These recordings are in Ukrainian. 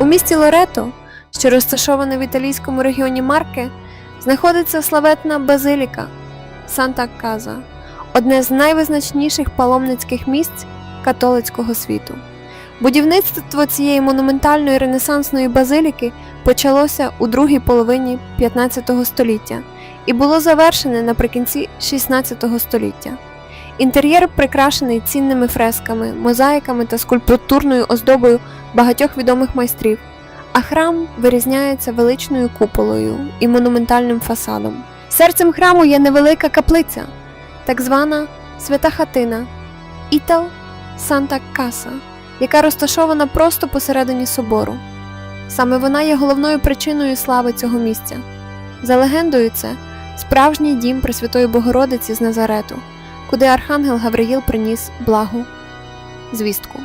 У місті Лорето, що розташоване в італійському регіоні Марке, знаходиться славетна базиліка Санта Каза, одне з найвизначніших паломницьких місць католицького світу. Будівництво цієї монументальної ренесансної базиліки почалося у другій половині 15 століття і було завершене наприкінці 16 століття. Інтер'єр прикрашений цінними фресками, мозаїками та скульптурною оздобою багатьох відомих майстрів, а храм вирізняється величною куполою і монументальним фасадом. Серцем храму є невелика каплиця, так звана свята хатина Італ Санта Каса, яка розташована просто посередині собору. Саме вона є головною причиною слави цього місця. За легендою, це справжній дім Пресвятої Богородиці з Назарету, куди архангел Гавриїл приніс благу звістку.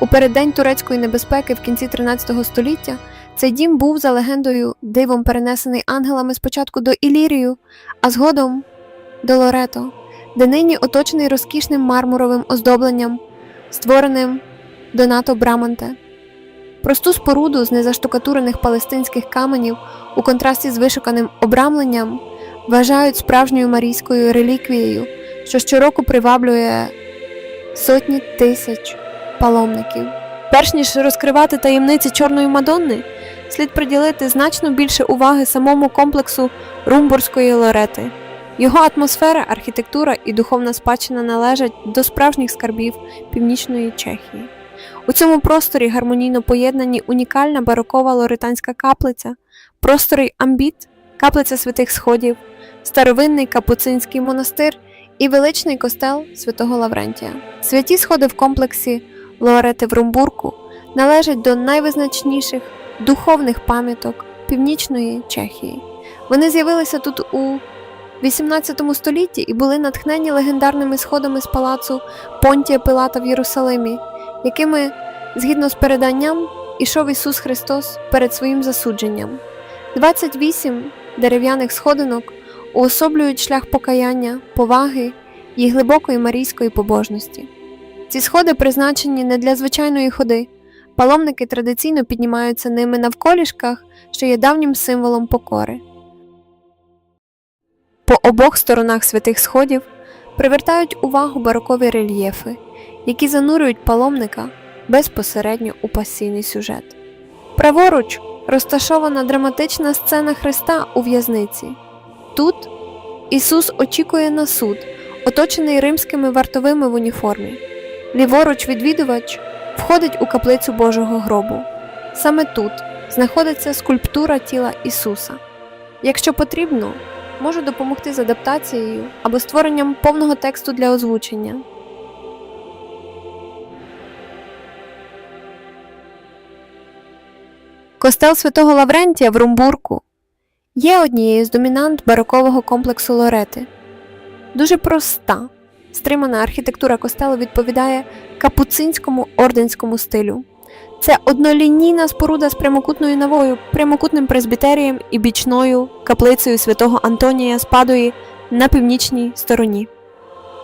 У переддень турецької небезпеки в кінці 13 століття цей дім був за легендою дивом перенесений ангелами спочатку до Ілірію, а згодом до Лорето, де нині оточений розкішним мармуровим оздобленням, створеним Донато Браманте. Просту споруду з незаштукатурених палестинських каменів у контрасті з вишуканим обрамленням вважають справжньою марійською реліквією, що щороку приваблює сотні тисяч паломників. Перш ніж розкривати таємниці Чорної Мадонни, слід приділити значно більше уваги самому комплексу Румбурзької лорети. Його атмосфера, архітектура і духовна спадщина належать до справжніх скарбів північної Чехії. У цьому просторі гармонійно поєднані унікальна барокова лоретанська каплиця, просторий амбіт, каплиця святих сходів, старовинний капуцинський монастир і величний костел святого Лаврентія. Святі сходи в комплексі Лорети в Румбурку належать до найвизначніших духовних пам'яток північної Чехії. Вони з'явилися тут у 18 столітті і були натхнені легендарними сходами з палацу Понтія Пилата в Єрусалимі, якими, згідно з переданням, ішов Ісус Христос перед своїм засудженням. 28 дерев'яних сходинок уособлюють шлях покаяння, поваги і глибокої марійської побожності. Ці сходи призначені не для звичайної ходи. Паломники традиційно піднімаються ними навколішках, що є давнім символом покори. По обох сторонах святих сходів привертають увагу барокові рельєфи, які занурюють паломника безпосередньо у пасійний сюжет. Праворуч розташована драматична сцена Христа у в'язниці. Тут Ісус очікує на суд, оточений римськими вартовими в уніформі. Ліворуч відвідувач входить у каплицю Божого гробу. Саме тут знаходиться скульптура тіла Ісуса. Якщо потрібно, можу допомогти з адаптацією або створенням повного тексту для озвучення. Костел святого Лаврентія в Румбурку є однією з домінант барокового комплексу Лорети. Дуже проста, стримана архітектура костелу відповідає капуцинському орденському стилю. Це однолінійна споруда з прямокутною навою, прямокутним презбітерієм і бічною каплицею святого Антонія з Падої на північній стороні.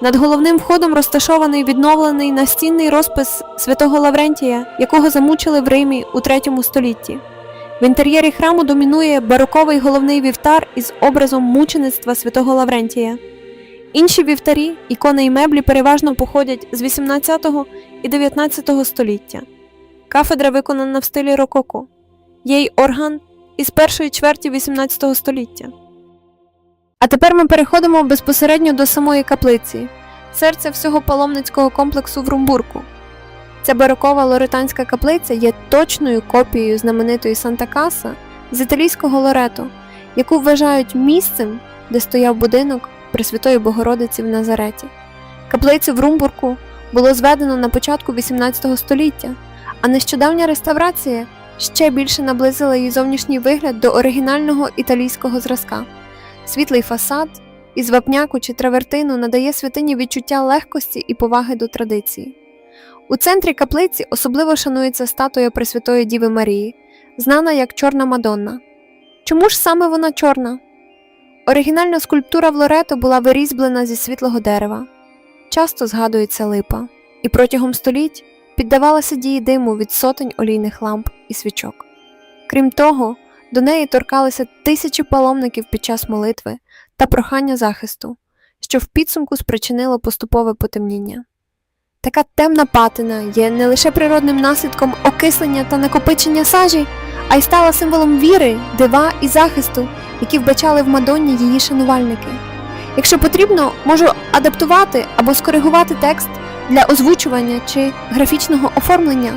Над головним входом розташований відновлений настінний розпис святого Лаврентія, якого замучили в Римі у III столітті. В інтер'єрі храму домінує бароковий головний вівтар із образом мучеництва святого Лаврентія. Інші вівтарі, ікони і меблі переважно походять з 18 і 19 століття. Кафедра виконана в стилі рококо. Є й орган із першої чверті 18 століття. А тепер ми переходимо безпосередньо до самої каплиці, серця всього паломницького комплексу в Румбурку. Ця барокова лоретанська каплиця є точною копією знаменитої Санта Каса з італійського Лорето, яку вважають місцем, де стояв будинок Пресвятої Богородиці в Назареті. Каплицю в Румбурку було зведено на початку 18 століття, а нещодавня реставрація ще більше наблизила її зовнішній вигляд до оригінального італійського зразка. Світлий фасад із вапняку чи травертину надає святині відчуття легкості і поваги до традиції. У центрі каплиці особливо шанується статуя Пресвятої Діви Марії, знана як Чорна Мадонна. Чому ж саме вона чорна? Оригінальна скульптура в Лорето була вирізблена зі світлого дерева. Часто згадується липа, і протягом століть піддавалася дії диму від сотень олійних ламп і свічок. Крім того, до неї торкалися тисячі паломників під час молитви та прохання захисту, що в підсумку спричинило поступове потемніння. Така темна патина є не лише природним наслідком окислення та накопичення сажі, а й стала символом віри, дива і захисту, які вбачали в Мадонні її шанувальники. Якщо потрібно, можу адаптувати або скоригувати текст для озвучування чи графічного оформлення.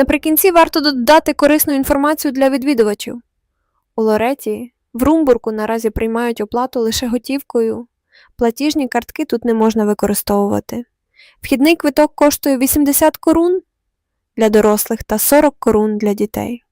Наприкінці варто додати корисну інформацію для відвідувачів. У Лореті, в Румбурку наразі приймають оплату лише готівкою. Платіжні картки тут не можна використовувати. Вхідний квиток коштує 80 корун для дорослих та 40 корун для дітей.